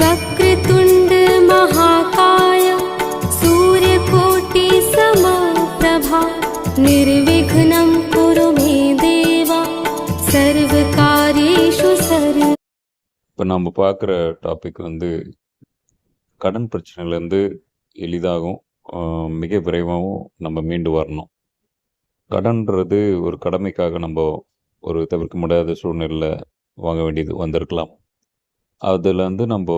वक्रतुण्ड महाकाय सूर्यकोटि समप्रभा निर्विघ्नं कुरु मे देव सर्वकार्येषु सर्व இப்போ நம்ம பார்க்குற டாபிக் வந்து கடன் பிரச்சனையிலேருந்து எளிதாகவும் ஆஹ், மிக விரைவாகவும் நம்ம மீண்டு வரணும் கடன்றது ஒரு கடமைக்காக நம்ம ஒரு தவிர்க்க முடியாத சூழ்நிலையில் வாங்க வேண்டியது வந்திருக்கலாம் அதுலேருந்து நம்ம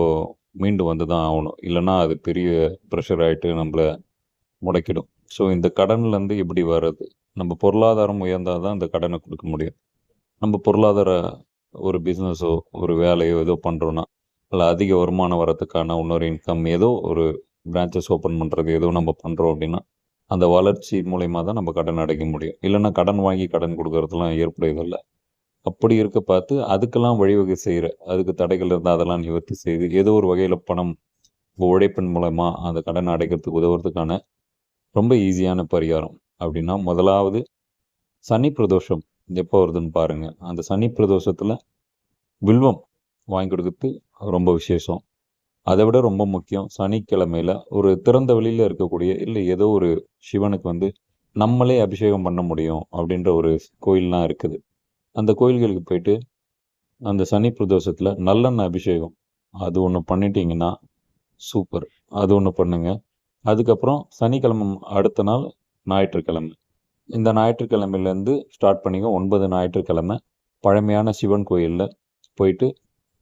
மீண்டு வந்து தான் ஆகணும். இல்லைன்னா அது பெரிய ப்ரெஷர் ஆகிட்டு நம்மளை முடக்கிடும். ஸோ இந்த கடன்லேருந்து எப்படி வர்றது? நம்ம பொருளாதாரம் உயர்ந்தால் தான் இந்த கடனை கொடுக்க முடியும். நம்ம பொருளாதார ஒரு பிஸ்னஸோ ஒரு வேலையோ ஏதோ பண்ணுறோன்னா இல்லை அதிக வருமானம் வரத்துக்கான இன்னொரு இன்கம் ஏதோ ஒரு பிரான்ச்சஸ் ஓப்பன் பண்ணுறது ஏதோ நம்ம பண்ணுறோம் அப்படின்னா அந்த வளர்ச்சி மூலயமா தான் நம்ம கடன் அடைக்க முடியும். இல்லைன்னா கடன் வாங்கி கடன் கொடுக்கறதுலாம் ஏற்புடையதில்லை. அப்படி இருக்க பார்த்து அதுக்கெல்லாம் வழிவகை செய்கிற அதுக்கு தடைகள் இருந்தால் அதெல்லாம் நிவர்த்தி செய்து ஏதோ ஒரு வகையில் பணம் உழைப்பின் மூலமாக அந்த கடன் அடைக்கிறதுக்கு உதவுறதுக்கான ரொம்ப ஈஸியான பரிகாரம். அப்படின்னா முதலாவது சனி பிரதோஷம் எப்போ வருதுன்னு பாருங்கள் அந்த சனி பிரதோஷத்தில் வில்வம் வாங்கி கொடுக்கறது ரொம்ப விசேஷம். அதை விட ரொம்ப முக்கியம் சனிக்கிழமையில் ஒரு திறந்த வெளியில் இருக்கக்கூடிய இல்லை ஏதோ ஒரு சிவனுக்கு வந்து நம்மளே அபிஷேகம் பண்ண முடியும் அப்படின்ற ஒரு கோயில்லாம் இருக்குது. அந்த கோயில்களுக்கு போயிட்டு அந்த சனி பிரதோஷத்தில் நல்லெண்ணெய் அபிஷேகம். அது ஒன்று பண்ணிட்டீங்கன்னா சூப்பர். அது ஒன்று பண்ணுங்க. அதுக்கப்புறம் சனிக்கிழமை அடுத்த நாள் ஞாயிற்றுக்கிழமை. இந்த ஞாயிற்றுக்கிழமையிலேருந்து ஸ்டார்ட் பண்ணிங்க ஒன்பது ஞாயிற்றுக்கிழமை பழமையான சிவன் கோயிலில் போயிட்டு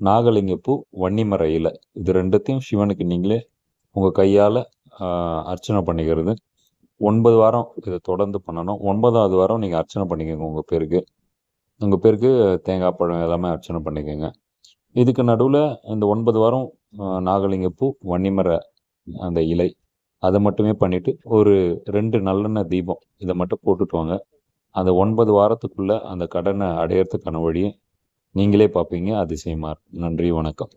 நாகலிங்கப்பூ வன்னிமர இலை இது ரெண்டுத்தையும் சிவனுக்கு நீங்களே உங்கள் கையால் அர்ச்சனை பண்ணிக்கிறது. ஒன்பது வாரம் இதை தொடர்ந்து பண்ணணும். ஒன்பதாவது வாரம் நீங்கள் அர்ச்சனை பண்ணிக்கோங்க உங்கள் பேருக்கு. உங்கள் பேருக்கு தேங்காய் பழம் எல்லாமே அர்ச்சனை பண்ணிக்கோங்க. இதுக்கு நடுவில் இந்த ஒன்பது வாரம் நாகலிங்கப்பூ வன்னிமர அந்த இலை அதை மட்டுமே பண்ணிவிட்டு ஒரு ரெண்டு நல்லெண்ணெய் தீபம் இதை மட்டும் போட்டுட்டு வாங்க. அந்த ஒன்பது வாரத்துக்குள்ளே அந்த கடனை அடையறதுக்கான வழியை நீங்களே பார்ப்பீங்க. அதிசயமா நன்றி வணக்கம்.